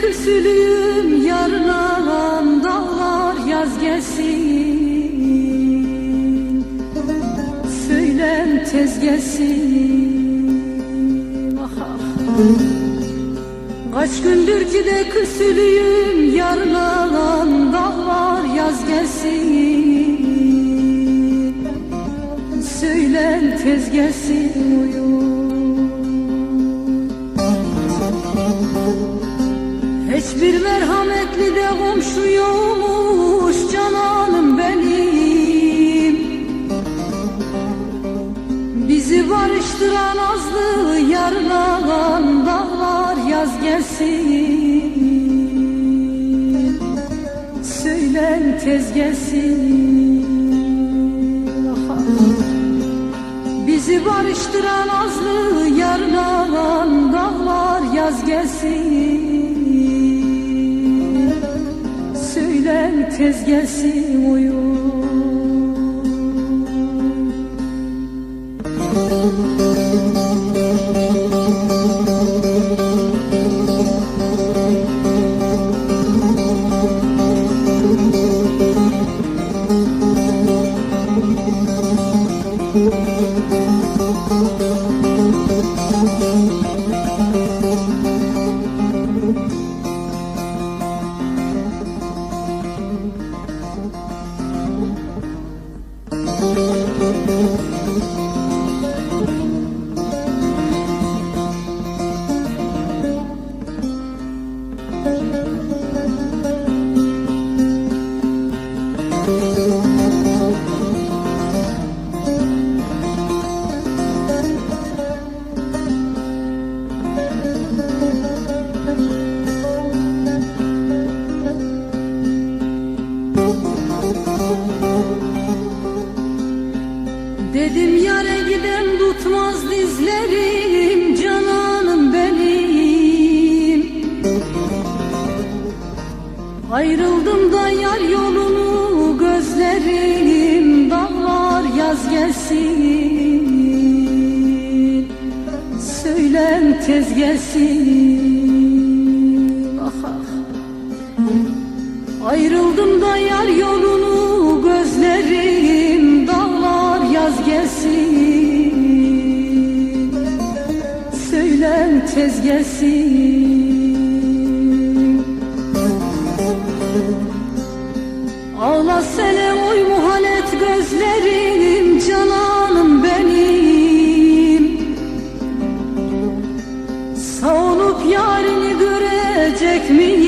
küsülüyüm yarınan dağlar yaz gelsin. Söylem tez gelsin. Ah, ah. Kaç gündür ki de küsülüyüm yarınan dağlar yaz gelsin. Söylem tez gelsin. uyum yokmuş cananım benim. Bizi barıştıran azlı yarınan dağlar yaz gelsin. Söylen tez gelsin. Bizi barıştıran azlı yarınan dağlar yaz gelsin Tez gelsin uyum Dedim yare giden tutmaz dizlerim cananım benim. Ayrıldım da yar yolunu gözlerim dağlar yaz gelsin. Söylen tez gelsin. Ah, ah. Ayrıldım da yar yolunu Gelsin. Ağla sene oy muhalet gözlerim cananım benim. Savunup yarini görecek miyim